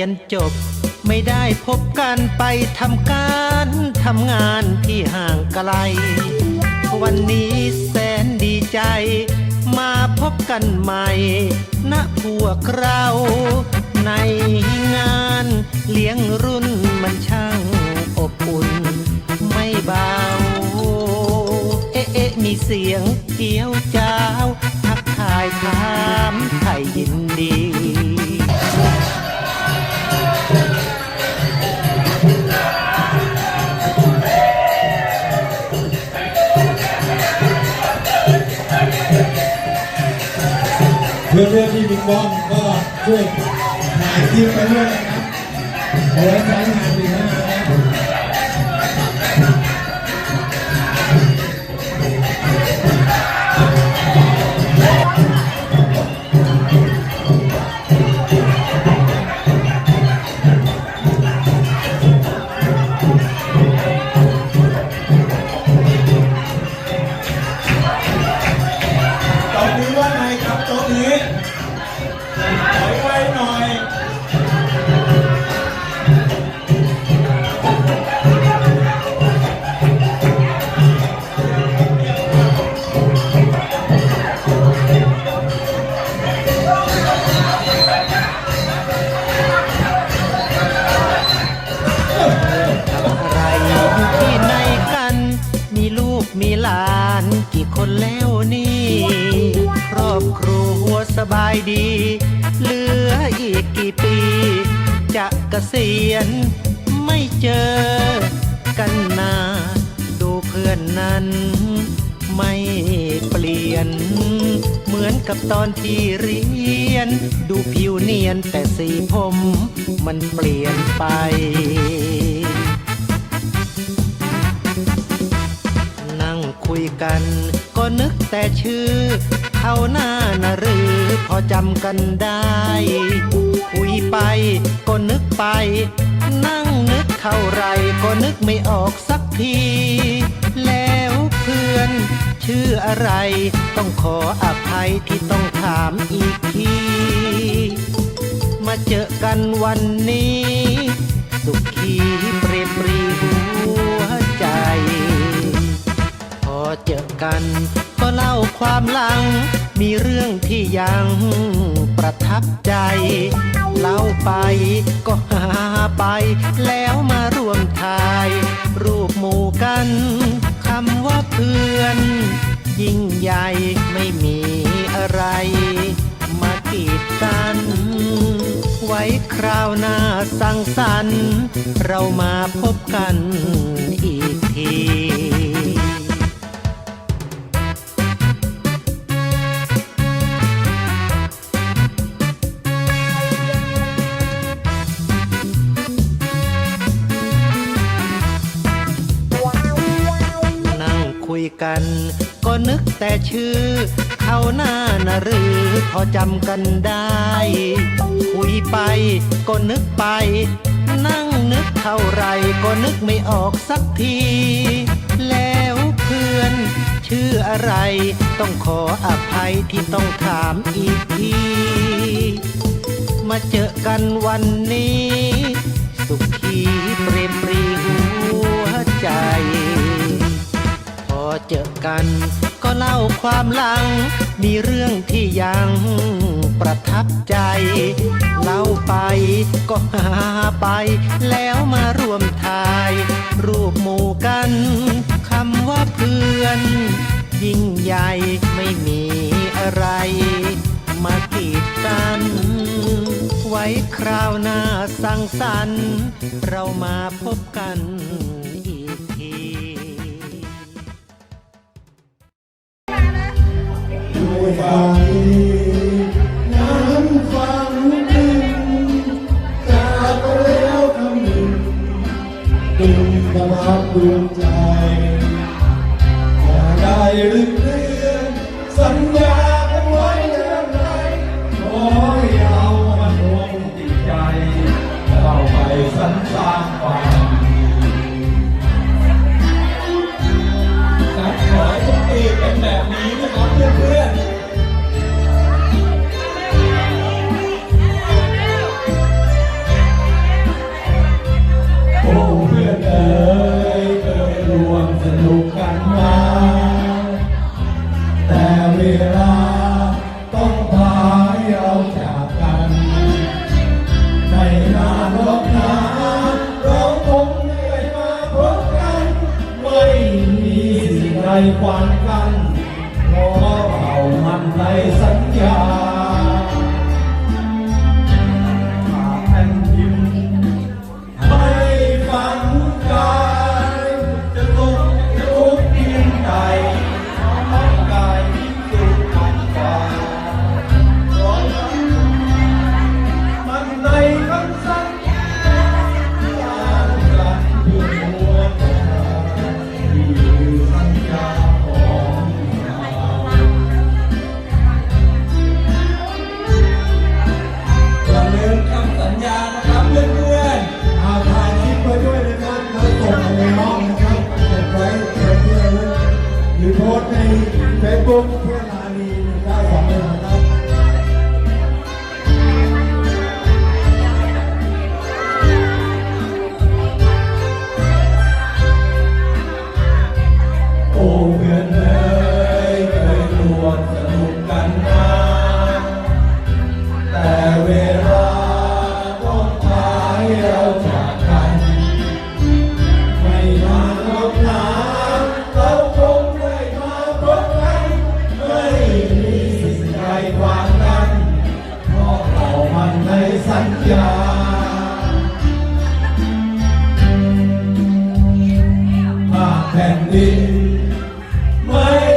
ยนจบ ไม่ได้พบกันไปทำการทำงานที่ห่างไกล วันนี้แสนดีใจ มาพบกันใหม่ณพวกเรา ในงานเลี้ยงรุ่นมันช่างอบอุ่น ไม่เบา เอ๊ะมีเสียงเกี้ยวจ้าวทักทายถามไทยยินดี เพื่อนๆที่บิ๊กบ้องก็ช่วยถ่ายคลิปไปด้วยนะครับเอาไว้ใช้งาน มีลูกมีหลานกี่คนแล้วนี่ ครอบครัวสบายดี เหลืออีกกี่ปีจะเกษียณไม่เจอกันนา ดูเพื่อนนั้น ไม่เปลี่ยน เหมือนกับตอนที่เรียน ดูผิวเนียนแต่สีผมมันเปลี่ยนไป คุยกัน ก็นึกแต่ชื่อ เขาหน้านะหรือพอจำกันได้ คุยไปก็นึกไป นั่งนึกเท่าไรก็นึกไม่ออกสักที แล้วเพื่อน ชื่ออะไร ต้องขออภัยที่ต้องถามอีกที มาเจอกันวันนี้ สุขีเปรมปรีหัวใจ เจอกัน ก็เล่าความหลัง มีเรื่องที่ยังประทับใจ เล่าไปก็หาไป แล้วมารวมทาย รูปหมู่กันคำว่าเพื่อน ยิ่งใหญ่ไม่มีอะไร มากีดกัน ไว้คราวหน้าสังสรรค์ เรามาพบกันอีกที กัน ก็นึกแต่ชื่อ เขาหน้านะหรือ พอจำกันได้ คุยไปก็นึกไป นั่งนึกเท่าไรก็นึกไม่ออกสักที แล้วเพื่อน ชื่ออะไร ต้องขออภัยที่ต้องถามอีกที มาเจอกันวันนี้ สุขีเปรมปรีหัวใจ เจอกัน ก็เล่าความหลัง มีเรื่องที่ยังประทับใจ เล่าไปก็หาไป แล้วมารวมทาย รูปหมู่กันคำว่าเพื่อน ยิ่งใหญ่ไม่มีอะไร มากีดกันไว้คราวหน้าสังสรรค์ เรามาพบกัน ด้ ถูกกันมาแต่เวลาต้องพาเอาจากกันในนานรอบนาเราคงเหนื่อยมาพบกัน ไม่มีสิ่งใดขวางกันเพราะเรามันในสัญญา เฟ นดินไม่